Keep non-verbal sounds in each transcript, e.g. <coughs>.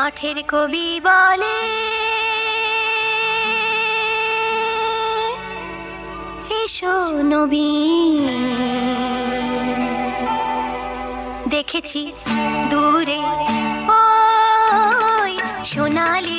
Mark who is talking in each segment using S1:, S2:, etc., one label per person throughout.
S1: মাঠের কবি বলে এসো নবী। দেখেছি দূরে ওই সোনালি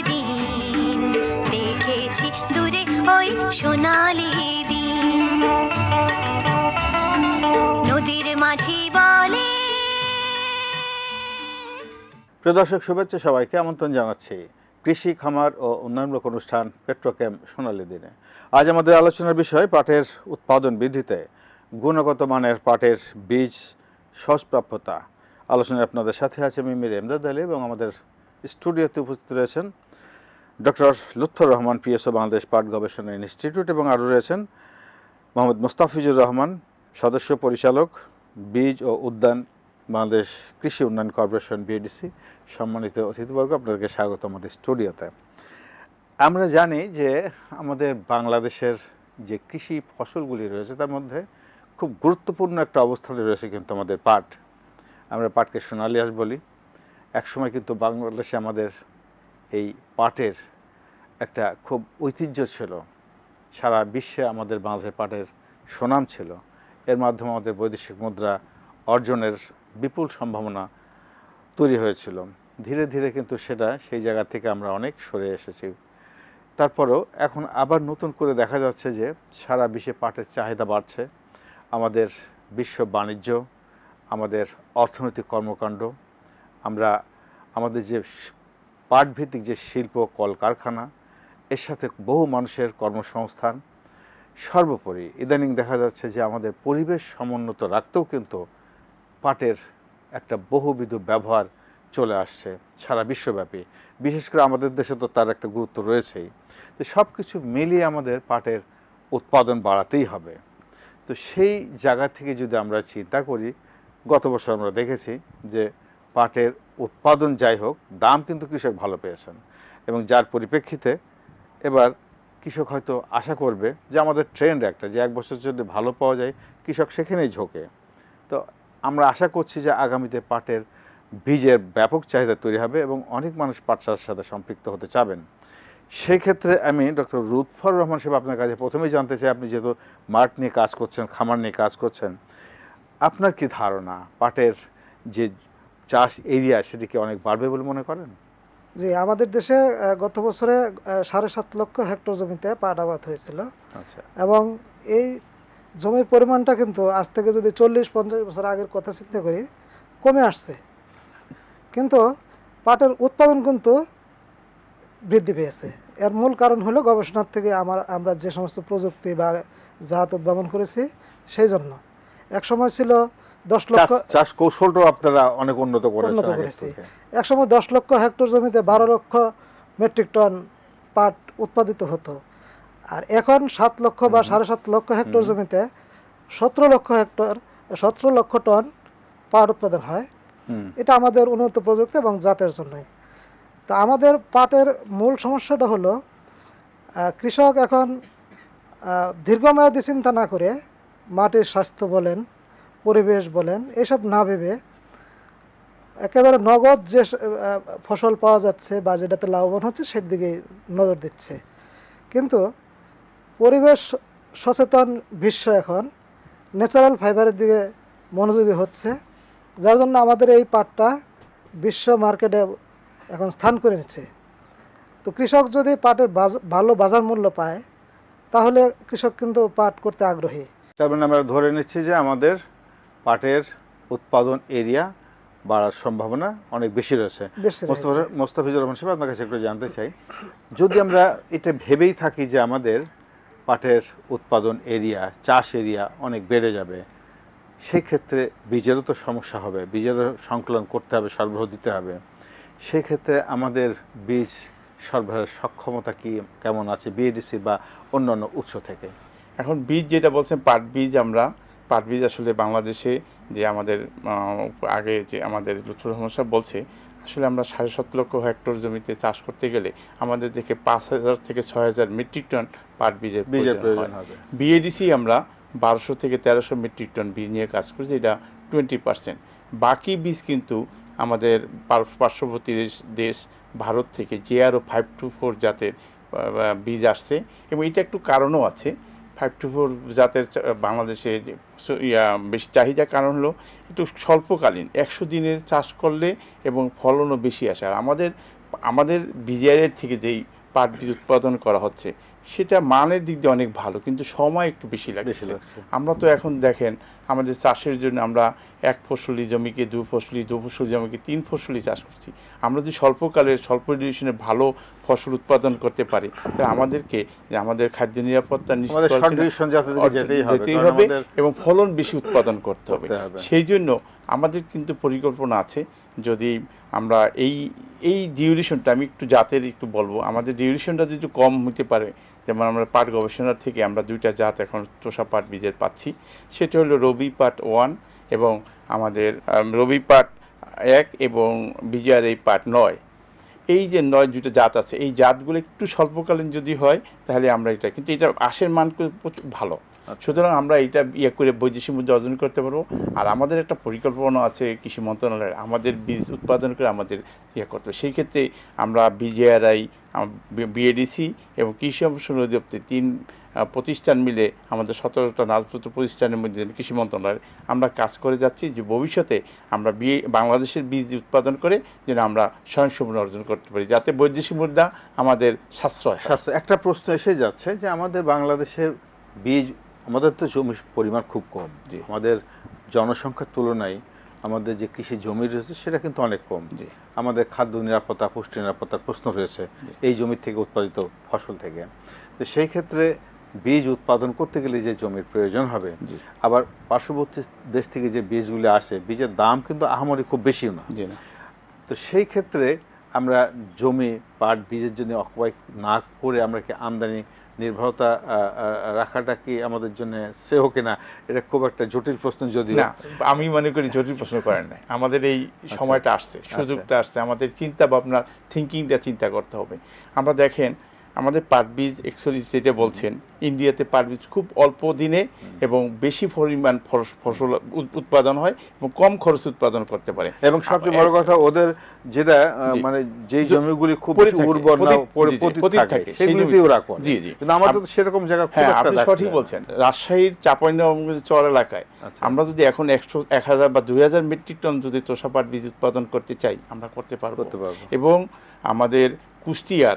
S2: প্রিয় দর্শক, শুভেচ্ছা সবাইকে আমন্ত্রণ জানাচ্ছি কৃষি, খামার ও উন্নয়নমূলক অনুষ্ঠান পেট্রোক্যাম সোনালী দিনে। আজ আমাদের আলোচনার বিষয়, পাটের উৎপাদন বৃদ্ধিতে গুণগত মানের পাটের বীজ সহজ প্রাপ্যতা আলোচনায় আপনাদের সাথে আছে মিমির এমদাদ আলী এবং আমাদের স্টুডিওতে উপস্থিত রয়েছেন ডক্টর লুৎফর রহমান, পিএসও বাংলাদেশ পাট গবেষণা ইনস্টিটিউট এবং আরও রয়েছেন মোহাম্মদ মুস্তাফিজুর রহমান, সদস্য পরিচালক, বীজ ও উদ্যান বাংলাদেশ কৃষি উন্নয়ন কর্পোরেশন বিএডিসি সম্মানিত অতিথিবর্গ, আপনাদেরকে স্বাগত আমাদের স্টুডিওতে। আমরা জানি যে আমাদের বাংলাদেশের যে কৃষি ফসলগুলি রয়েছে তার মধ্যে খুব গুরুত্বপূর্ণ একটা অবস্থানে রয়েছে কিন্তু আমাদের পাট। আমরা পাটকে সোনালি আঁশ বলি। একসময় কিন্তু বাংলাদেশে আমাদের এই পাটের একটা খুব ঐতিহ্য ছিল। সারা বিশ্বে আমাদের বাংলাদেশের পাটের সুনাম ছিল। এর মাধ্যমে আমাদের বৈদেশিক মুদ্রা অর্জনের বিপুল সম্ভাবনা তৈরি হয়েছিল। ধীরে ধীরে কিন্তু সেটা সেই জায়গা থেকে আমরা অনেক সরে এসেছি। তারপরেও এখন আবার নতুন করে দেখা যাচ্ছে যে সারা বিশ্বে পাটের চাহিদা বাড়ছে। আমাদের বিশ্ব বাণিজ্য, আমাদের অর্থনৈতিক কর্মকাণ্ড, আমরা আমাদের যে পাটভিত্তিক যে শিল্প, কলকারখানা, এর সাথে বহু মানুষের কর্মসংস্থান। সর্বোপরি ইদানিং দেখা যাচ্ছে যে আমাদের পরিবেশ সমুন্নত রাখতেও কিন্তু পাটের একটা বহুবিধ ব্যবহার চলে আসছে সারা বিশ্বব্যাপী। বিশেষ করে আমাদের দেশে তো তার একটা গুরুত্ব রয়েছেই। তো সব কিছু মিলিয়ে আমাদের পাটের উৎপাদন বাড়াতেই হবে। তো সেই জায়গা থেকে যদি আমরা চিন্তা করি, গত বছর আমরা দেখেছি যে পাটের উৎপাদন যাই হোক, দাম কিন্তু কৃষক ভালো পেয়েছেন এবং যার পরিপ্রেক্ষিতে এবার কৃষক হয়তো আশা করবে যে আমাদের ট্রেন্ড একটা, যে এক বছর যদি ভালো পাওয়া যায়, কৃষক সেখানেই ঝোঁকে। তো আমরা আশা করছি যে আগামীতে পাটের বীজের ব্যাপক চাহিদা তৈরি হবে এবং অনেক মানুষ পাট চাষের সাথে সম্পৃক্ত হতে চাবেন। সেই ক্ষেত্রে আমি ডক্টর লুৎফর রহমান সাহেব আপনার কাছে প্রথমেই জানতে চাই আপনি যেহেতু মাঠ নিয়ে কাজ করছেন খামার নিয়ে কাজ করছেন আপনার কি ধারণা পাটের যে চাষ এরিয়া সেটি কি অনেক বাড়বে বলে মনে করেন?
S3: জি আমাদের দেশে গত বছরে সাড়ে সাত লক্ষ হেক্টর জমিতে পাট আবাদ হয়েছিল।
S2: আচ্ছা।
S3: এবং এই জমির পরিমাণটা কিন্তু আজ থেকে যদি চল্লিশ পঞ্চাশ বছর আগের কথা চিন্তা করি কমে আসছে কিন্তু পাটের উৎপাদন কিন্তু বৃদ্ধি পেয়েছে এর মূল কারণ হলো গবেষণার থেকে আমার আমরা যে সমস্ত প্রযুক্তি বা জাত উদ্ভাবন করেছি সেই জন্য এক সময় ছিল দশ লক্ষ
S2: চাষ- কৌশলটাও আপনারা অনেক উন্নত
S3: উন্নত করেছি।
S2: থেকে।
S3: একসময় দশ লক্ষ হেক্টর জমিতে বারো লক্ষ মেট্রিক টন পাট উৎপাদিত হতো আর এখন সাত লক্ষ বা সাড়ে সাত লক্ষ হেক্টর জমিতে সতেরো লক্ষ হেক্টর সতেরো লক্ষ টন পাট উৎপাদন হয়। এটা আমাদের উন্নত প্রযুক্তি এবং জাতের জন্যই। তা আমাদের পাটের মূল সমস্যাটা হলো কৃষক এখন দীর্ঘমেয়াদী চিন্তা না করে মাটির স্বাস্থ্য বলেন পরিবেশ বলেন এসব না ভেবে একেবারে নগদ যে ফসল পাওয়া যাচ্ছে বা যেটাতে লাভবান হচ্ছে সের দিকে নজর দিচ্ছে। কিন্তু পরিবেশ সচেতন বিশ্ব এখন। ন্যাচারাল ফাইবারের দিকে মনোযোগী হচ্ছে। যার জন্য আমাদের এই পাটটা বিশ্ব মার্কেটে এখন স্থান করে নিচ্ছে। তো কৃষক যদি পাটের ভালো বাজার মূল্য পায় তাহলে কৃষক কিন্তু পাট করতে আগ্রহী।
S2: তার মানে আমরা ধরে নিচ্ছি যে আমাদের পাটের উৎপাদন এরিয়া বাড়ার সম্ভাবনা অনেক বেশি রয়েছে। মোস্তাফিজুর রহমান সাহেব আপনার কাছে একটু জানতে চাই। যদি আমরা এটা ভেবেই থাকি যে আমাদের পাটের উৎপাদন এরিয়া, চাষ এরিয়া অনেক বেড়ে যাবে। সেই ক্ষেত্রে বীজেরও তো সমস্যা হবে, বীজেরও সংকলন করতে হবে, সরবরাহ দিতে হবে। সেই ক্ষেত্রে আমাদের বীজ সরবরাহের সক্ষমতা কি, কেমন আছে বিএডিসি বা অন্যান্য উৎস থেকে?
S4: এখন বীজ যেটা বলছেন, পাট বীজ আমরা, পাট বীজ আসলে বাংলাদেশে যে আমাদের আগে যে আমাদের লুৎফুর রহমান সাহেব বলছে আসলে আমরা সাড়ে সাত লক্ষ হেক্টর জমিতে চাষ করতে গেলে আমাদের দেখে পাঁচ হাজার থেকে ছয় হাজার মেট্রিক টন পাট বীজের প্রয়োজন হয়। বিএডিসি আমরা বারোশো থেকে তেরোশো মেট্রিক টন বীজ নিয়ে কাজ করছি এটা টোয়েন্টি পার্সেন্ট। বাকি বীজ কিন্তু আমাদের পার্শ্ববর্তী দেশ- দেশ ভারত থেকে জেআরও ফাইভ টু ফোর জাতের বীজ আসছে। এবং এটা একটু কারণও আছে। ফাইভ টু ফোর জাতের বাংলাদেশে বেশি চাহিদা কারণ হলো একটু স্বল্পকালীন। একশো দিনের চাষ করলে এবং ফলনও বেশি আসে। আর আমাদের আমাদের বিজিআরের থেকে যেই পাট বীজ উৎপাদন করা হচ্ছে সেটা মানের দিক দিয়ে অনেক ভালো কিন্তু সময় একটু বেশি লাগছে। আমরা তো এখন দেখেন আমাদের চাষের জন্য আমরা এক ফসলি জমিকে দু ফসলি দু ফসলি জমিকে তিন ফসলি চাষ করছি। আমরা যদি স্বল্পকালের স্বল্প ডিউরেশনে ভালো ফসল উৎপাদন করতে পারি তাহলে আমাদেরকে যে আমাদের খাদ্য নিরাপত্তা
S2: যেতেই হবে
S4: এবং ফলন বেশি উৎপাদন করতে হবে। সেই জন্য আমাদের কিন্তু পরিকল্পনা আছে যদি আমরা এই এই ডিউরেশনটা আমি একটু জাতের একটু বলব। আমাদের ডিউরেশনটা যদি কম হতে পারে, যেমন আমরা পাট গবেষণার থেকে আমরা দুইটা জাত এখন তোষা পাট বীজের পাচ্ছি। সেটা হলো রবি পাট ওয়ান এবং আমাদের রবি পাট এক এবং বিজয়ার এই পাট নয়। এই যে নয় দুটো জাত আছে, এই জাতগুলো একটু স্বল্পকালীন যদি হয়, তাহলে আমরা এটা, কিন্তু এটা আশের মান ভালো। সুতরাং আমরা এটা ইয়ে করে বৈদেশিক মুদ্রা অর্জন করতে পারব। আর আমাদের একটা পরিকল্পনা আছে কৃষি মন্ত্রণালয়ের, আমাদের বীজ উৎপাদন করে আমাদের ইয়ে করতে হবে। সেই ক্ষেত্রে আমরা বিজেআরআই বিএডিসি এবং কৃষি সম্প্রসারণ অধিদপ্তর তিন প্রতিষ্ঠান মিলে আমাদের সতেরোটা নাজপত্র প্রতিষ্ঠানের মধ্যে কৃষি মন্ত্রণালয়। আমরা কাজ করে যাচ্ছি যে ভবিষ্যতে আমরা বিয়ে বাংলাদেশের বীজ উৎপাদন করে যেন আমরা স্বয়ংসম্পূর্ণ অর্জন করতে পারি, যাতে বৈদেশিক মুদ্রা আমাদের সাশ্রয়
S2: সাশ্রয়। একটা প্রশ্ন এসে যাচ্ছে যে আমাদের বাংলাদেশের বীজ আমাদের তো জমির পরিমাণ খুব কম। আমাদের জনসংখ্যার তুলনায় আমাদের যে কৃষি জমি রয়েছে সেটা কিন্তু অনেক কম। আমাদের খাদ্য নিরাপত্তা পুষ্টি নিরাপত্তার প্রশ্ন রয়েছে এই জমি থেকে উৎপাদিত ফসল থেকে। তো সেই ক্ষেত্রে বীজ উৎপাদন করতে গেলে যে জমির প্রয়োজন হবে আবার পার্শ্ববর্তী দেশ থেকে যে বীজগুলি আসে বীজের দাম কিন্তু আহামরি খুব বেশিও না।
S4: না।
S2: তো সেই ক্ষেত্রে আমরা জমি পাট বীজের জন্য অকুপাই না করে আমরা কি আমদানি নির্ভরতা রাখাটা কি আমাদের জন্য শ্রেয় কিনা এটা খুব একটা জটিল প্রশ্ন যদি
S4: না আমি মনে করি জটিল প্রশ্ন করেন নাই। আমাদের এই সময়টা আসছে সুযোগটা আসছে। আমাদের চিন্তা ভাবনা থিঙ্কিংটা চিন্তা করতে হবে। আমরা দেখেন আমাদের পাট বীজ একচুয়ালি যেটা বলছেন ইন্ডিয়াতে পাট বীজ খুব অল্প দিনে এবং বেশি পরিমাণ ফস- ফসল উৎ- উৎপাদন হয় এবং কম খরচ উৎপাদন করতে পারে।
S2: এবং সবচেয়ে বড় কথা ওদের যেটা মানে যেই
S4: জ-
S2: জমিগুলি খুব উর্বর না
S4: পতিত-
S2: থাকে ওরা করে।
S4: জি, জি।
S2: কিন্তু আমাদের তো সেরকম জায়গা খুব
S4: হ্যাঁ
S2: একটা
S4: আপনি সঠিক বলছেন রাজশাহীর চাপাইনবাবগঞ্জ চর এলাকায়
S2: আচ্ছা।
S4: আমরা যদি এখন একশো এক হাজার বা দুই হাজার মেট্রিক টন যদি তোষা পাট বীজ উৎপাদন করতে চাই আমরা করতে পারব। এবং আমাদের কুষ্টিয়ার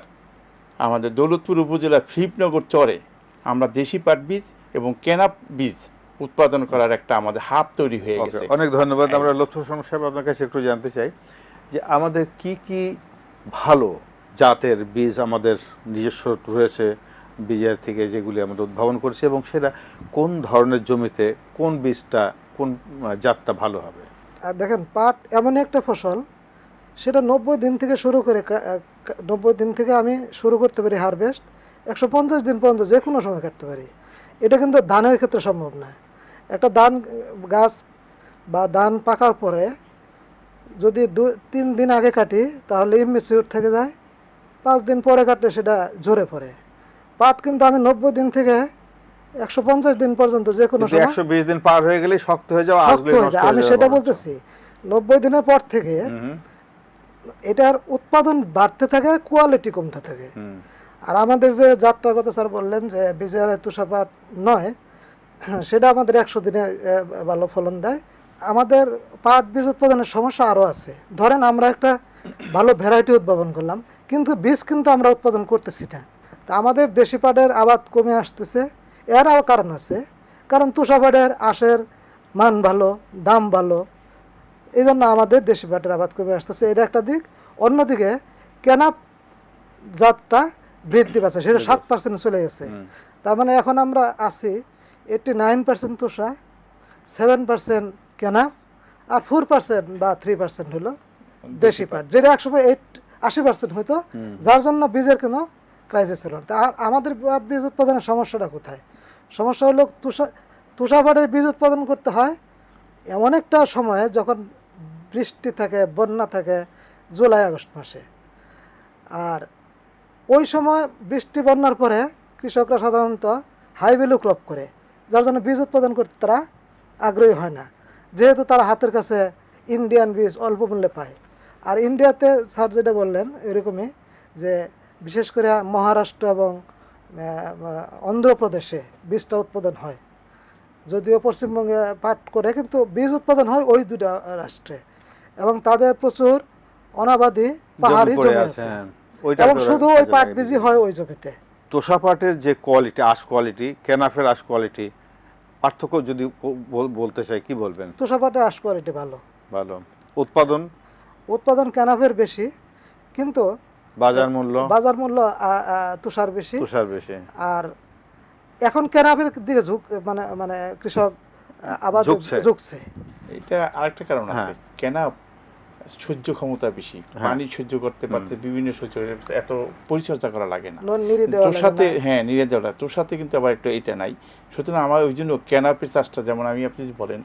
S4: আমাদের দৌলতপুর উপজেলার ফিলিপনগর চরে আমরা দেশি পাট বীজ এবং কেনা বীজ উৎপাদন করার একটা আমাদের হাব তৈরি হয়ে গেছে।
S2: অনেক ধন্যবাদ। আমরা লক্ষ্য সাহেব আপনার কাছে একটু জানতে চাই যে আমাদের কি কি ভালো জাতের বীজ আমাদের নিজস্ব রয়েছে বীজের থেকে যেগুলি আমরা উদ্ভাবন করেছি এবং সেটা কোন ধরনের জমিতে কোন বীজটা কোন জাতটা ভালো হবে?
S3: আর দেখেন পাট এমন একটা ফসল সেটা নব্বই দিন থেকে শুরু করে নব্বই দিন থেকে আমি শুরু করতে পারি হারভেস্ট একশো পঞ্চাশ দিন পর্যন্ত যে কোনো সময় কাটতে পারি। এটা কিন্তু ধানের ক্ষেত্রে সম্ভব না। একটা ধান গাছ বা ধান পাকার পরে যদি দু তিন দিন আগে কাটি তাহলে ইমিচিউর থেকে যায় পাঁচ দিন পরে কাটলে সেটা ঝরে পড়ে। পাট কিন্তু আমি নব্বই দিন থেকে একশো পঞ্চাশ দিন পর্যন্ত যে কোনো সময়
S2: একশো বিশ দিন পার হয়ে গেলে শক্ত হয়ে যাওয়া
S3: আমি সেটা বলতেছি নব্বই দিনের পর থেকে এটার উৎপাদন বাড়তে থাকে কোয়ালিটি কমতে থাকে। আর আমাদের যে যাত্রার কথা স্যার বললেন যে বিজয়ের তুষাপাত নয় <clears throat> সেটা আমাদের একশো দিনে ভালো ফলন দেয়। আমাদের পাট বীজ উৎপাদনের সমস্যা আরও আছে। ধরেন আমরা একটা ভালো ভ্যারাইটি উদ্ভাবন করলাম কিন্তু বীজ কিন্তু আমরা উৎপাদন করতেছি না। তা আমাদের দেশি পাটের আবাদ কমে আসতেছে এরাও কারণ আছে। কারণ তুষাপাটের আশের মান ভালো দাম ভালো এই জন্য আমাদের দেশি পাটের আবাদ কমে আসতেছে। এটা একটা দিক। অন্যদিকে কেনা জাতটা বৃদ্ধি পাচ্ছে সেটা সাত পার্সেন্ট চলে গেছে। তার মানে এখন আমরা আছি এইটটি নাইন পার্সেন্ট তোষা সেভেন পার্সেন্ট কেনা আর ফোর পার্সেন্ট বা থ্রি পার্সেন্ট হলো দেশি পাট। যেটা একসময় এইট আশি পার্সেন্ট হইতো। যার জন্য বীজের কোনো ক্রাইসিস ছিল না। আর আমাদের বীজ উৎপাদনের সমস্যাটা কোথায়? সমস্যা হলো তুষা তুষাপাটের বীজ উৎপাদন করতে হয় এমন একটা সময়ে যখন বৃষ্টি থাকে, বন্যা থাকে জুলাই, আগস্ট মাসে। আর ওই সময় বৃষ্টি, বন্যার পরে কৃষকরা সাধারণত হাই ভ্যালু ক্রপ করে, যার জন্য বীজ উৎপাদন করতে তারা আগ্রহী হয় না। যেহেতু তারা হাতের কাছে ইন্ডিয়ান বীজ অল্প মূল্যে পায়। আর ইন্ডিয়াতে স্যার যেটা বললেন, এরকমই যে বিশেষ করে মহারাষ্ট্র এবং অন্ধ্রপ্রদেশে বীজটা উৎপাদন হয়। যদিও পশ্চিমবঙ্গে পাট করে, কিন্তু বীজ উৎপাদন হয় ওই দুটা রাষ্ট্রে। এবং তাদের প্রচুর অনাবাদি পাহাড়ি
S2: জমি আছে, হ্যাঁ।
S3: এবং শুধু ওই পাট বীজই হয় ওই জমিতে।
S2: তোষা পাটের যে কোয়ালিটি আশ কোয়ালিটি কেনাফের আশ কোয়ালিটি পার্থক্য যদি বলতে চাই কি বলবেন?
S3: তুষাপাটে আশ কোয়ালিটি ভালো।
S2: ভালো। উৎপাদন?
S3: উৎপাদন ক্যানাফের বেশি কিন্তু
S2: বাজার মূল্য?
S3: বাজার মূল্য তুষার বেশি।
S2: তুষার বেশি।
S3: আর এখন ক্যানাফের দিকে ঝুঁক মানে মানে কৃষক আবার
S2: ঝুঁকছে।
S3: ঝুঁকছে।
S4: এটা আরেকটা কারণ আছে।
S2: হ্যাঁ।
S4: কেনা সহ্য ক্ষমতা বেশি
S2: হ্যাঁ।
S4: পানি সহ্য করতে পারছে বিভিন্ন সহ্য এত পরিচর্যা করা লাগে না।
S3: নন
S4: তোর সাথে হ্যাঁ নিরে দেওয়াটা তোর সাথে কিন্তু আবার একটু এটা নাই। সুতরাং আমার ওই জন্য ক্যানাপি চাষটা যেমন আমি আপনি যদি বলেন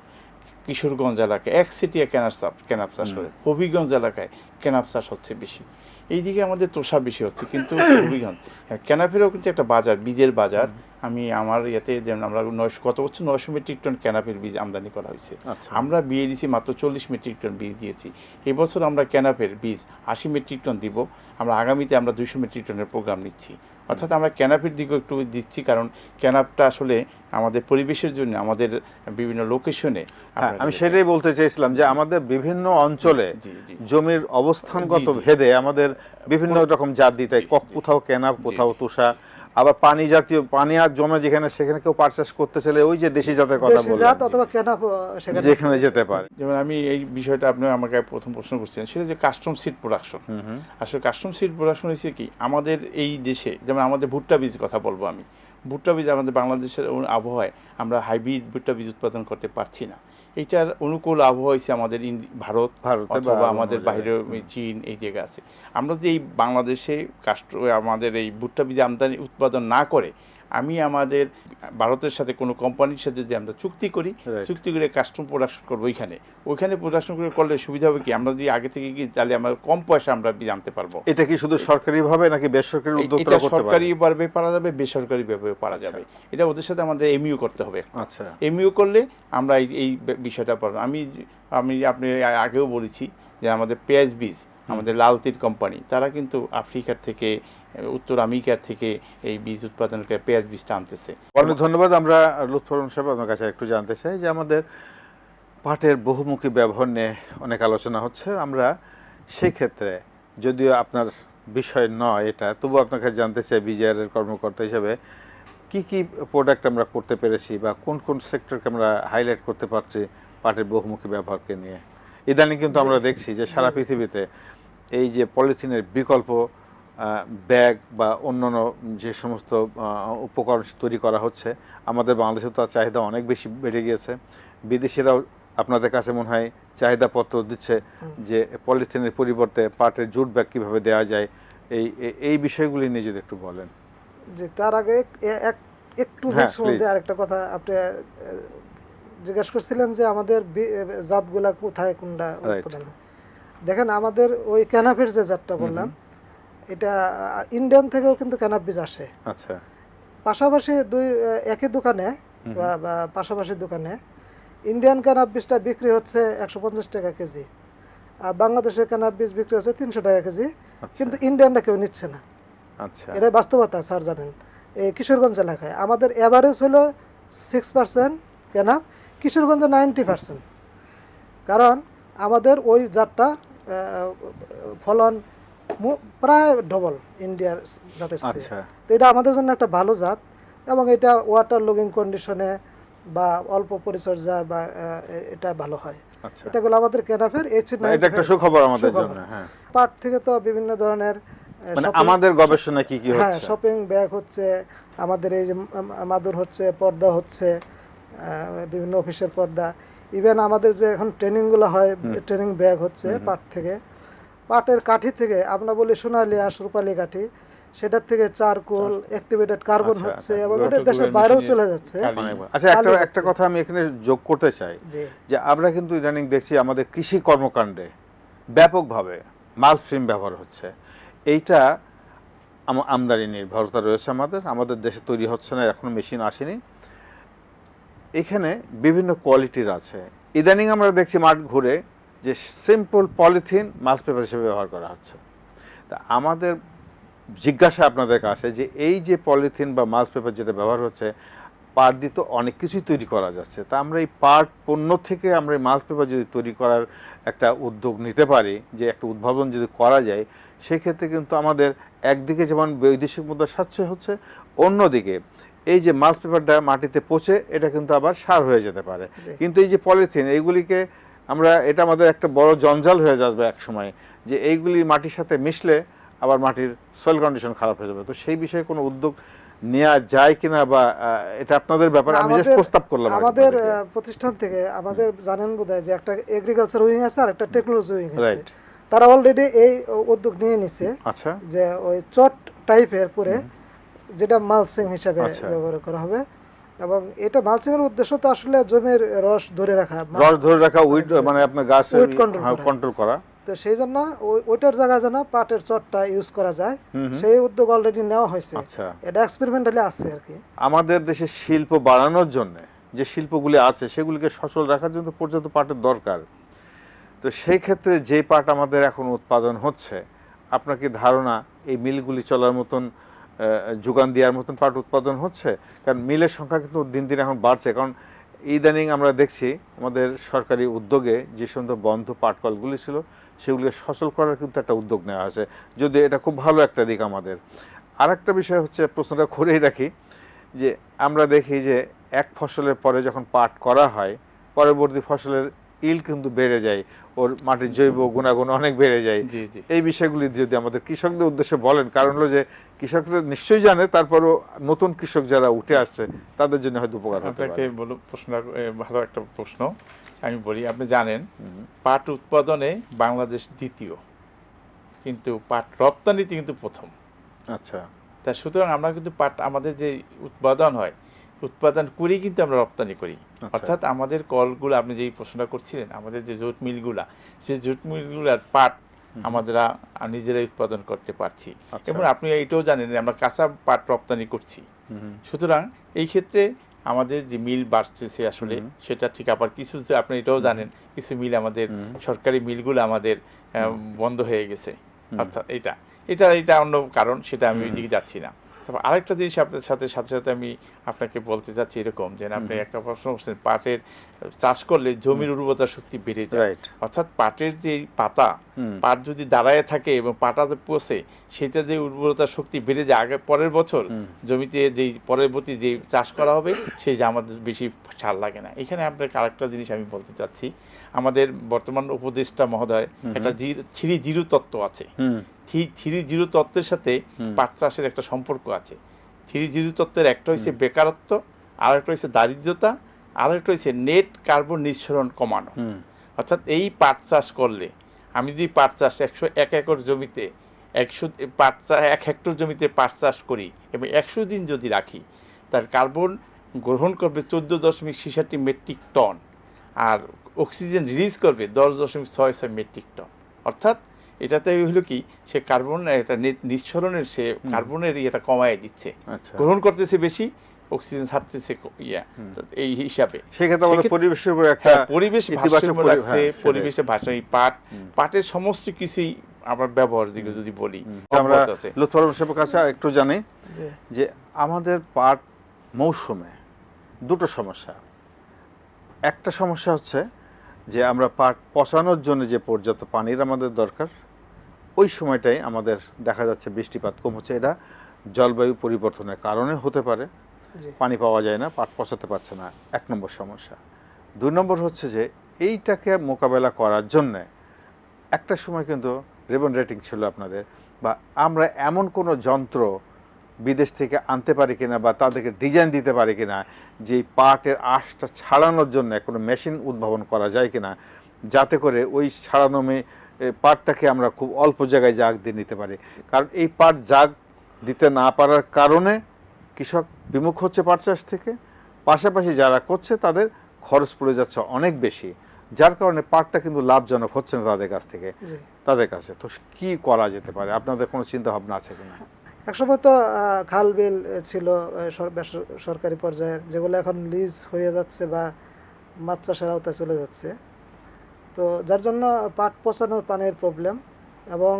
S4: কিশোরগঞ্জ এলাকায় এক সিটিয়া ক্যানাপ চাষ ক্যানাপ চাষ করে। হবিগঞ্জ এলাকায় ক্যানাপ চাষ হচ্ছে বেশি। এইদিকে আমাদের তোষা বেশি হচ্ছে কিন্তু <coughs> হবিগঞ্জ হ্যাঁ ক্যানাপেরও কিন্তু একটা বাজার বীজের বাজার। আমি আমার ইয়েতে যেমন আমরা নয়শো কত বছর নয়শো মেট্রিক টন ক্যানাপের বীজ আমদানি করা হয়েছে।
S2: আচ্ছা।
S4: আমরা বিএডিসি মাত্র চল্লিশ মেট্রিক টন বীজ দিয়েছি। এবছর আমরা ক্যানাপের বীজ আশি মেট্রিক টন দিব। আমরা আগামীতে আমরা দুইশো মেট্রিক টনের প্রোগ্রাম নিচ্ছি। অর্থাৎ আমরা ক্যানাপের দিকেও একটু দিচ্ছি কারণ ক্যানাপটা আসলে আমাদের পরিবেশের জন্য আমাদের বিভিন্ন লোকেশনে
S2: হ্যাঁ, আমি সেটাই বলতে চাইছিলাম যে আমাদের বিভিন্ন অঞ্চলে। জমির অবস্থানগত। ভেদে আমাদের বিভিন্ন রকম জাত দিতে কোথাও ক্যানাপ কোথাও তুষা আবার পানি জাতীয় পানি আর জমে যেখানে সেখানে কেউ পারচেস করতে চাইলে ওই যে দেশি জাতের কথা
S3: দেশি জাত অথবা ক্যানাফ সেখানে।
S2: যেখানে যেতে পারে।
S4: যেমন আমি এই বিষয়টা আপনি আমাকে প্রথম প্রশ্ন করছেন সেটা যে কাস্টম সিড প্রোডাকশন
S2: হুম হুম।
S4: আসলে কাস্টম সিড প্রোডাকশন হচ্ছে কি আমাদের এই দেশে যেমন আমাদের ভুট্টা বীজ কথা বলব আমি। ভুট্টা বীজ আমাদের বাংলাদেশের আবহাওয়ায় আমরা হাইব্রিড ভুট্টা বীজ উৎপাদন করতে পারছি না। এইটার অনুকূল আবহাওয়া হয়েছে আমাদের ভারত
S2: ভারতে বা
S4: অথবা আমাদের। বাইরে চীন এই জায়গা আছে আমরা যদি এই বাংলাদেশে কাস্ট আমাদের এই ভুট্টা বীজ আমদানি উৎপাদন না করে আমি আমাদের ভারতের সাথে কোনো কোম্পানির সাথে যদি আমরা চুক্তি করি চুক্তি করে কাস্টম প্রোডাকশন করব ওইখানে। ওইখানে প্রোডাকশন করে করলে সুবিধা হবে কি? আমরা যদি আগে থেকে কি তাহলে আমরা কম পয়সা আমরা জানতে পারব।
S2: এটা কি শুধু সরকারি ভাবে নাকি বেসরকারি
S4: এটা সরকারি ভাবে পারা? যাবে বেসরকারি ভাবে পারা যাবে। এটা ওদের সাথে আমাদের এমইউ করতে হবে
S2: আচ্ছা।
S4: এমইউ করলে আমরা এই এই বিষয়টা পারব। আমি আমি আপনি আগেও বলেছি যে আমাদের পেঁয়াজ বীজ আমাদের লালতির কোম্পানি তারা কিন্তু আফ্রিকার থেকে উত্তর আমেরিকার থেকে এই বীজ উৎপাদন করে পেঁয়াজ বীজটা আনতেছে।
S2: অনেক ধন্যবাদ আমরা লুৎফরন সাহেব আপনার কাছে একটু জানতে চাই যে আমাদের পাটের বহুমুখী ব্যবহার নিয়ে অনেক আলোচনা হচ্ছে। আমরা সেই ক্ষেত্রে যদিও আপনার বিষয় নয় এটা তবু আপনার কাছে জানতে চাই বিজিআর এর কর্মকর্তা হিসেবে কি কি প্রোডাক্ট আমরা করতে পেরেছি বা কোন কোন সেক্টরকে আমরা হাইলাইট করতে পারছি পাটের বহুমুখী ব্যবহারকে নিয়ে। ইদানিং কিন্তু আমরা দেখছি যে সারা পৃথিবীতে এই যে পলিথিনের বিকল্প ব্যাগ বা অন্যান্য যে সমস্ত উপকরণ তৈরি করা হচ্ছে আমাদের বাংলাদেশে তার চাহিদা অনেক বেশি বেড়ে গিয়েছে। বিদেশিরাও আপনাদের কাছে মনে হয় চাহিদাপত্র দিচ্ছে যে পলিথিনের পরিবর্তে পাটের জুট ব্যাগ কীভাবে দেওয়া যায় এই এই- বিষয়গুলি নিয়ে যদি একটু বলেন।
S3: যে তার আগে এক একটু
S2: হ্যাঁ,
S3: মিস মধ্যে আরেকটা কথা আপনি জিজ্ঞেস করছিলেন যে আমাদের জাতগুলা কোথায় কোনটা হয়। দেখেন আমাদের ওই ক্যানাফের যে জাতটা বললাম এটা ইন্ডিয়ান থেকেও কিন্তু ক্যানাপ বীজ আসে।
S2: আচ্ছা।
S3: পাশাপাশি দুই একই দোকানে বা পাশাপাশি দোকানে ইন্ডিয়ান ক্যানাপ বীজটা বিক্রি হচ্ছে একশো পঞ্চাশ টাকা কেজি। আর বাংলাদেশের ক্যানাপ বীজ বিক্রি হচ্ছে তিনশো টাকা কেজি কিন্তু ইন্ডিয়ানটা কেউ নিচ্ছে না।
S2: আচ্ছা।
S3: এটা বাস্তবতা স্যার জানেন। এই কিশোরগঞ্জ এলাকায়। আমাদের অ্যাভারেজ হলো সিক্স পার্সেন্ট কেনা কিশোরগঞ্জে নাইনটি পার্সেন্ট কারণ আমাদের ওই জাতটা ফলন প্রায় ডবল ইন্ডিয়ার জাতের
S2: আচ্ছা।
S3: তো এটা আমাদের জন্য একটা ভালো জাত এবং এটা ওয়াটার লগিং কন্ডিশনে বা অল্প পরিচর্যা বা এটা ভালো হয়।
S2: আচ্ছা।
S3: এটা হলো আমাদের কেনাফের এইচ
S2: এটা একটা সুখবর আমাদের জন্য হ্যাঁ।
S3: পাট থেকে তো বিভিন্ন ধরনের
S2: মানে আমাদের গবেষণায় কি কি
S3: হ্যাঁ
S2: হচ্ছে?
S3: শপিং ব্যাগ হচ্ছে আমাদের এই যে মাদুর হচ্ছে পর্দা হচ্ছে বিভিন্ন অফিসের পর্দা। ইভেন আমাদের যে এখন ট্রেনিংগুলো হয় ট্রেনিং ব্যাগ হচ্ছে পাট থেকে। পাটের কাঠি থেকে আমরা বলি সোনালি আঁশ রূপালি কাঠি সেটার থেকে চারকোল অ্যাক্টিভেটেড কার্বন
S2: আচ্ছা,
S3: হচ্ছে
S2: আচ্ছা।
S3: এবং এটা দেশের বাইরেও চলে যাচ্ছে।
S2: আচ্ছা একটা একটা কথা আমি এখানে যোগ করতে চাই। যে আমরা কিন্তু ইদানিং দেখছি আমাদের কৃষি কর্মকাণ্ডে ব্যাপকভাবে মালস্ট্রিম ব্যবহার হচ্ছে। এইটা আম- আমদানি নির্ভরতা রয়েছে আমাদের। আমাদের দেশে তৈরি হচ্ছে না এখনও মেশিন আসেনি। এখানে বিভিন্ন কোয়ালিটির আছে। ইদানিং আমরা দেখছি মাঠ ঘুরে যে সিম্পল পলিথিন মাছ পেপার হিসেবে ব্যবহার করা হচ্ছে। তা আমাদের জিজ্ঞাসা আপনাদের কাছে যে এই যে পলিথিন বা মাছ পেপার যেটা ব্যবহার হচ্ছে পাট দিয়ে তো অনেক কিছুই তৈরি করা যাচ্ছে। তা আমরা এই পাট পণ্য থেকে আমরা এই মাছ পেপার যদি তৈরি করার একটা উদ্যোগ নিতে পারি যে একটা উদ্ভাবন যদি করা যায় সেক্ষেত্রে কিন্তু আমাদের একদিকে যেমন বৈদেশিক মুদ্রা সাশ্রয় হচ্ছে অন্যদিকে এই যে মাছ পেপারটা মাটিতে পচে এটা কিন্তু আবার সার হয়ে যেতে পারে। কিন্তু এই যে পলিথিন এইগুলিকে আমরা এটা আমাদের একটা বড় জঞ্জাল হয়ে যাবে এক সময় যে এইগুলি মাটির সাথে মিশলে আবার মাটির সয়েল কন্ডিশন খারাপ হয়ে যাবে। তো সেই বিষয়ে কোনো উদ্যোগ নেওয়া যায় কিনা বা এটা আপনাদের ব্যাপারে আমি just প্রস্তাব করলাম
S3: আমাদের প্রতিষ্ঠান থেকে আমাদের জানেন বোধহয় যে একটা এগ্রিকালচার উইং আছে আর একটা টেকনোলজি উইং আছে. তারা অলরেডি এই উদ্যোগ নিয়ে নিচ্ছে
S2: আচ্ছা।
S3: যে ওই চট টাইপের করে যেটা মালসিং হিসাবে
S2: আচ্ছা।
S3: ব্যবহার করা হবে। এবং এটা মালসিং এর উদ্দেশ্য তো আসলে জমির রস ধরে রাখা
S2: রস ধরে রাখা উইড মানে আপনার গাছ
S3: করা।
S2: কন্ট্রোল করা।
S3: তো সেই জন্য ওই- ওইটার জায়গায় যেন পাটের চটটা ইউজ করা যায়। সেই উদ্যোগ অলরেডি নেওয়া হয়েছে।
S2: আচ্ছা।
S3: এটা এক্সপেরিমেন্টালি আছে আর কি।
S2: আমাদের দেশে শিল্প বাড়ানোর জন্য যে শিল্পগুলি আছে সেগুলিকে সচল রাখার জন্য পর্যাপ্ত পাটের দরকার। তো সেই ক্ষেত্রে যে পাট আমাদের এখন উৎপাদন হচ্ছে আপনার কি ধারণা এই মিলগুলি চলার মতন যোগান দেওয়ার মতন পাট উৎপাদন হচ্ছে। কারণ মিলের সংখ্যা কিন্তু দিন দিন এখন বাড়ছে। কারণ ইদানিং আমরা দেখছি আমাদের সরকারি উদ্যোগে যে সমস্ত বন্ধ পাটকলগুলি ছিল সেগুলিকে সচল করার কিন্তু একটা উদ্যোগ নেওয়া হয়েছে। যদি এটা খুব ভালো একটা দিক আমাদের। আর একটা বিষয় হচ্ছে প্রশ্নটা করেই রাখি যে আমরা দেখি যে এক ফসলের পরে যখন পাট করা হয় পরবর্তী ফসলের ইল কিন্তু বেড়ে যায় ওর মাটির জৈব গুণাগুণ অনেক বেড়ে যায়।
S4: জি জি।
S2: এই বিষয়গুলি যদি আমাদের কৃষকদের উদ্দেশ্যে বলেন কারণ হলো যে কৃষকরা নিশ্চয়ই জানে তারপরও নতুন কৃষক যারা উঠে আসছে তাদের জন্য হয়তো উপকার
S4: আপনাকে বলো প্রশ্ন ভালো একটা প্রশ্ন আমি বলি আপনি জানেন পাট উৎপাদনে বাংলাদেশ দ্বিতীয় কিন্তু পাট রপ্তানিতে কিন্তু প্রথম।
S2: আচ্ছা।
S4: তা সুতরাং আমরা কিন্তু পাট আমাদের যে উৎপাদন হয় উৎপাদন করেই কিন্তু আমরা রপ্তানি করি। অর্থাৎ আমাদের কলগুলো আপনি যেই প্রশ্নটা করছিলেন আমাদের যে জুট মিলগুলা সেই জুট মিলগুলার পাট আমাদেরা নিজেরাই উৎপাদন করতে পারছি।
S2: আচ্ছা।
S4: এবং আপনি এটাও জানেন আমরা কাঁচা পাট রপ্তানি করছি। সুতরাং এই ক্ষেত্রে আমাদের যে মিল বাড়তেছে আসলে। সেটা ঠিক আবার কিছু যে আপনি এটাও জানেন কিছু মিল আমাদের সরকারি মিলগুলো আমাদের বন্ধ হয়ে গেছে। অর্থাৎ এটা এটা এটা অন্য কারণ সেটা আমি ওই দিকে যাচ্ছি না। তারপর আরেকটা জিনিস আপনার সাথে সাথে সাথে আমি আপনাকে বলতে চাচ্ছি এরকম যে আপনি একটা প্রশ্ন করছেন পাটের চাষ করলে জমির উর্বরতা শক্তি বেড়ে যায়। অর্থাৎ পাটের যে পাতা পাট যদি দাঁড়ায় থাকে এবং পাটাতে পচে সেটা যে উর্বরতা শক্তি বেড়ে যায় আগে পরের বছর জমিতে যেই পরবর্তী যে চাষ করা হবে সেই যে আমাদের বেশি সার লাগে না। এখানে আপনাকে আরেকটা জিনিস আমি বলতে চাচ্ছি। আমাদের বর্তমান উপদেষ্টা মহোদয় একটা থ্রি জিরো তত্ত্ব আছে। থ্রি জিরো তত্ত্বের সাথে পাট চাষের একটা সম্পর্ক আছে। থ্রি জিরো তত্ত্বের একটা হচ্ছে বেকারত্ব আর একটা হচ্ছে দারিদ্রতা আর একটা হচ্ছে নেট কার্বন নিঃসরণ কমানো। অর্থাৎ এই পাট চাষ করলে আমি যদি পাট চাষ একশো এক একর জমিতে একশো পাট চাষ এক হেক্টর জমিতে পাট চাষ করি এবং একশো দিন যদি রাখি তার কার্বন গ্রহণ করবে চোদ্দ দশমিক ছেষট্টি মেট্রিক টন আর অক্সিজেন রিলিজ করবে দশ দশমিক ছয় ছয় মেট্রিক টন অর্থাৎ এটাতে হলো কি সে কার্বন এটা নেট নিঃসরণের সে কার্বনের ইয়েটা কমায় দিচ্ছে।
S2: আচ্ছা।
S4: গ্রহণ করতেছে বেশি অক্সিজেন ছাড়তেছে ইয়া এই হিসাবে।
S2: সেক্ষেত্রে আমাদের পরিবেশের উপর একটা
S4: হ্যাঁ, পরিবেশ ভারসাম্য রাখছে পরিবেশে এই পাট। পাটের সমস্ত কিছুই আমার ব্যবহার যেগুলো যদি বলি
S2: আমরা। লুৎফর সাহেবের কাছে একটু জানি
S3: যে
S2: যে আমাদের পাট মৌসুমে দুটো সমস্যা। একটা সমস্যা হচ্ছে যে আমরা পাট পচানোর জন্য যে পর্যাপ্ত পানির আমাদের দরকার ওই সময়টাই আমাদের দেখা যাচ্ছে বৃষ্টিপাত কম হচ্ছে এটা জলবায়ু পরিবর্তনের কারণে হতে পারে। পানি পাওয়া যায় না পাট পচাতে পারছে না। এক নম্বর সমস্যা। দুই নম্বর হচ্ছে যে এইটাকে মোকাবেলা করার জন্যে একটা সময় কিন্তু রেবন রেটিং ছিল আপনাদের বা আমরা এমন কোনো যন্ত্র বিদেশ থেকে আনতে পারি কিনা বা তাদেরকে ডিজাইন দিতে পারি কিনা যে পাটের আঁশটা ছাড়ানোর জন্য কোনো মেশিন উদ্ভাবন করা যায় কিনা যাতে করে ওই ছাড়ানো পাটটাকে আমরা খুব অল্প জায়গায় জাগ দিয়ে নিতে পারি। কারণ এই পাট জাগ দিতে না পারার কারণে কৃষক বিমুখ হচ্ছে পাট চাষ থেকে। পাশাপাশি যারা করছে তাদের খরচ পড়ে যাচ্ছে অনেক বেশি। যার কারণে পাটটা কিন্তু লাভজনক হচ্ছে না তাদের কাছ থেকে। তাদের কাছে। তো কি করা যেতে পারে? আপনাদের কোনো চিন্তা ভাবনা আছে কিনা?
S3: একসময় তো খাল বিল ছিল সরকারি পর্যায়ের যেগুলো এখন লিজ হয়ে যাচ্ছে বা মাছ চাষের আওতায় চলে যাচ্ছে। তো যার জন্য পাট পচানোর পানির প্রবলেম এবং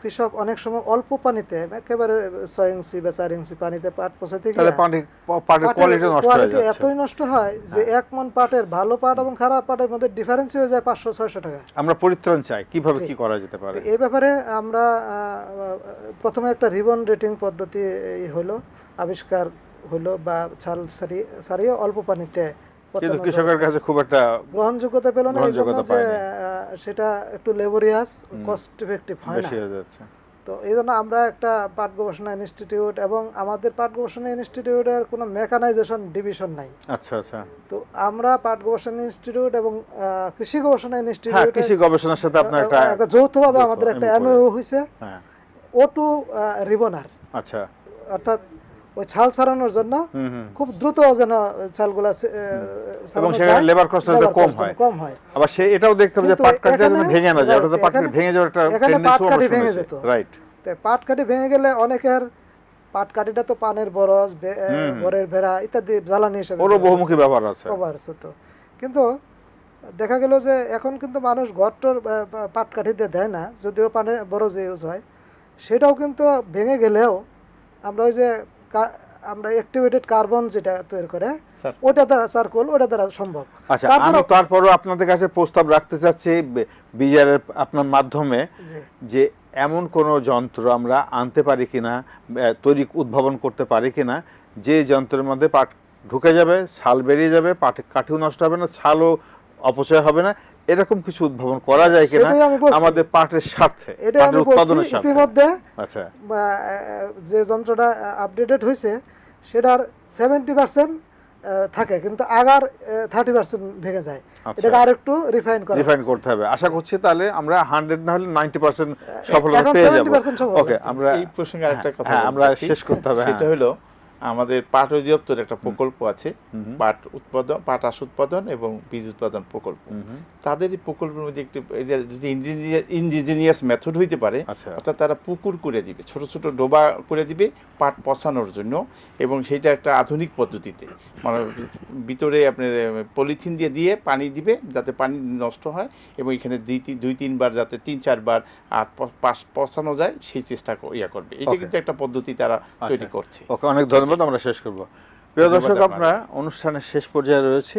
S3: কৃষক অনেক সময় অল্প পানিতে একেবারে ছয় ইঞ্চি বা চার ইঞ্চি পানিতে পাট পচাতে
S2: পাটের কোয়ালিটি হয়ে
S3: এতই নষ্ট হয় যে এক মন পাটের ভালো পাট এবং খারাপ পাটের মধ্যে ডিফারেন্স হয়ে যায় পাঁচশো ছয়শো টাকা।
S2: আমরা পরিত্রাণ চাই কীভাবে। কি করা যেতে পারে?
S3: এই ব্যাপারে আমরা প্রথমে একটা রিবন রেটিং পদ্ধতি হলো আবিষ্কার হলো বা ছাল সারিয়ে সারিয়ে অল্প পানিতে
S2: কিন্তু কৃষকের কাছে খুব একটা
S3: গ্রহণযোগ্যতা পেল না সেটা একটু লেবোরিয়াস কস্ট ইফেক্টিভ হয় না।
S2: হয়ে
S3: তো এই জন্য আমরা একটা পাট গবেষণা ইনস্টিটিউট এবং আমাদের পাট গবেষণা ইনস্টিটিউটের কোনো মেকানাইজেশন ডিভিশন নাই।
S2: আচ্ছা আচ্ছা।
S3: তো আমরা পাট গবেষণা ইনস্টিটিউট এবং কৃষি গবেষণা
S2: হ্যাঁ
S3: ইনস্টিটিউট
S2: কৃষি গবেষণার সাথে আপনার একটা
S3: যৌথভাবে আমাদের একটা। হয়েছে।
S2: হ্যাঁ।
S3: ও টু রিবনার
S2: আচ্ছা।
S3: অর্থাৎ ওই ছাল ছাড়ানোর জন্য খুব দ্রুত যেন ছালগুলা ছাড়ানো
S2: সেখানে
S3: যায়,
S2: labor cost টা যাতে
S3: labor
S2: কম হয়।
S3: কম হয়।
S2: আবার সে এটাও দেখতে হবে যে পাট কাঠিটা যেন ভেঙে না যায়। ওটা তো পাট ভেঙে যাওয়ার একটা
S3: এখানে পাট কাঠি ভেঙে যেত।
S2: রাইট
S3: তো পাট কাঠি ভেঙে গেলে অনেকের পাট কাঠিটা তো পানের বরজ বে- আহ,
S2: হুম।
S3: ঘরের ভেড়া ইত্যাদি জ্বালানি হিসেবে
S2: ওরও বহুমুখী ব্যবহার আছে।
S3: ব্যবহার হচ্ছে তো কিন্তু দেখা গেল যে এখন কিন্তু মানুষ ঘরটার পাট কাঠিতে দেয় না যদিও পানে বরজ ইউজ হয়। সেটাও কিন্তু ভেঙে গেলেও আমরা ওই যে আমরা অ্যাক্টিভেটেড কার্বন যেটা তৈরি করে ওটা দ্বারা চারকোল ওটা দ্বারা সম্ভব।
S2: আচ্ছা আমি তারপরও আপনাদের কাছে প্রস্তাব রাখতে চাচ্ছি বিজারের আপনার মাধ্যমে যে এমন কোনো যন্ত্র আমরা আনতে পারি কিনা তৈরি উদ্ভাবন করতে পারি কিনা যে যন্ত্রের মধ্যে পাট ঢুকে যাবে ছাল বেরিয়ে যাবে পাট কাঠিও নষ্ট হবে না ছালও অপচয় হবে না এরকম কিছু উদ্ভাবন করা যায় কিনা। আমাদের পাটের স্বার্থে
S3: এটা আমি বলছি ইতিমধ্যে
S2: আচ্ছা।
S3: যে যন্ত্রটা আপডেটেড হয়েছে সেটার সেভেন্টি পার্সেন্ট থাকে কিন্তু আগার থার্টি পার্সেন্ট ভেঙে যায়।
S2: আচ্ছা।
S3: এটাকে আর একটু রিফাইন করা
S2: রিফাইন করতে হবে। আশা করছি তাহলে আমরা হান্ড্রেড না হলে নাইনটি পার্সেন্ট সফলতা পেয়ে যাব। ওকে আমরা
S4: এই প্রসঙ্গে আরেকটা
S2: হ্যাঁ,
S4: কথা
S2: হ্যাঁ, আমরা শেষ করতে হবে
S4: সেটা
S2: হ্যাঁ।
S4: হলো আমাদের পাট অধিদপ্তর একটা প্রকল্প আছে। পাট উৎপাদন পাট আশ উৎপাদন এবং বীজ উৎপাদন প্রকল্প। তাদের এই প্রকল্পের মধ্যে একটি যদি ইন্ডিজিনিয়াস মেথড হইতে পারে
S2: আচ্ছা।
S4: অর্থাৎ তারা পুকুর করে দিবে ছোট ছোট ডোবা করে দিবে পাট পচানোর জন্য এবং সেটা একটা আধুনিক পদ্ধতিতে। মানে ভিতরে আপনার পলিথিন দিয়ে দিয়ে পানি দিবে যাতে পানি নষ্ট হয় এবং এখানে দুই তিন দুই তিনবার যাতে তিন চারবার আর পচানো যায় সেই চেষ্টা ইয়া করবে। এটা কিন্তু একটা পদ্ধতি তারা তৈরি
S2: আচ্ছা।
S4: করছে।
S2: ওকে অনেক ধন্যবাদ। আমরা শেষ করব। প্রিয় দর্শক
S4: আপনাকে।
S2: আমরা অনুষ্ঠানের শেষ পর্যায়ে রয়েছি।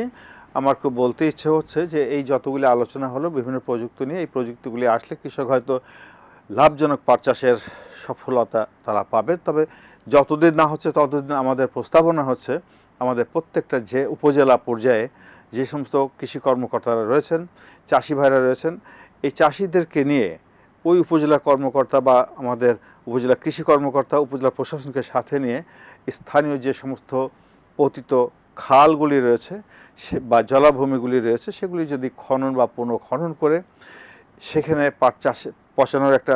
S2: আমার খুব বলতে ইচ্ছে হচ্ছে যে এই যতগুলি আলোচনা হলো বিভিন্ন প্রযুক্তি নিয়ে এই প্রযুক্তিগুলি আসলে কৃষক হয়তো লাভজনক পাট চাষের সফলতা তারা পাবে। তবে যতদিন না হচ্ছে ততদিন আমাদের প্রস্তাবনা হচ্ছে আমাদের প্রত্যেকটা যে উপজেলা পর্যায়ে যে সমস্ত কৃষি কর্মকর্তারা রয়েছেন চাষি ভাইরা রয়েছেন এই চাষিদেরকে নিয়ে ওই উপজেলা কর্মকর্তা বা আমাদের উপজেলা কৃষি কর্মকর্তা, উপজেলা প্রশাসনকে সাথে নিয়ে স্থানীয় যে সমস্ত পতিত খালগুলি রয়েছে, সে বা জলাভূমিগুলি রয়েছে, সেগুলি যদি খনন বা পুনঃখনন করে, সেখানে পাট চাষে পচানোর একটা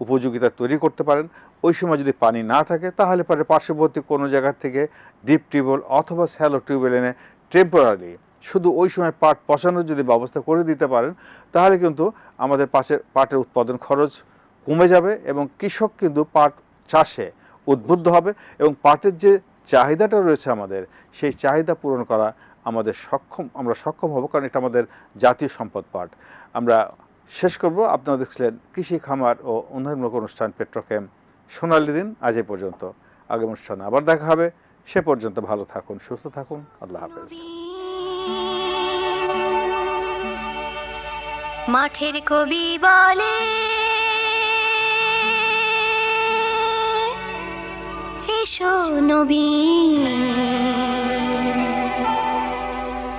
S2: উপযোগিতা তৈরি করতে পারেন। ওই সময় যদি পানি না থাকে, তাহলে পরে পার্শ্ববর্তী কোনো জায়গা থেকে ডিপ টিউবওয়েল অথবা স্যালো টিউবওয়েল এনে টেম্পোরারি শুধু ওই সময় পাট পচানোর যদি ব্যবস্থা করে দিতে পারেন, তাহলে কিন্তু আমাদের পাশের পাটের উৎপাদন খরচ কমে যাবে এবং কৃষক কিন্তু পাট চাষে উদ্বুদ্ধ হবে এবং পাটের যে চাহিদাটা রয়েছে আমাদের, সেই চাহিদা পূরণ করা আমাদের সক্ষম, আমরা সক্ষম হব কারণ এটা আমাদের জাতীয় সম্পদ পাট। আমরা শেষ করব। আপনারা দেখছিলেন কৃষি খামার ও উন্নয়নমূলক অনুষ্ঠান পেট্রোকেম। সোনালী দিন আজ এ পর্যন্ত। আগামী অনুষ্ঠানে আবার দেখা হবে। সে পর্যন্ত ভালো থাকুন, সুস্থ থাকুন। আল্লাহ হাফেজ।
S1: মাঠের কবি বলে, এসো নবী।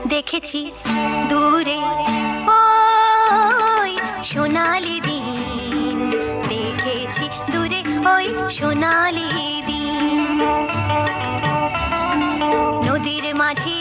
S1: দেখেছি দূরে ওই সোনালি দিন। দেখেছি দূরে ওই সোনালি দিন। নদীর মাঝে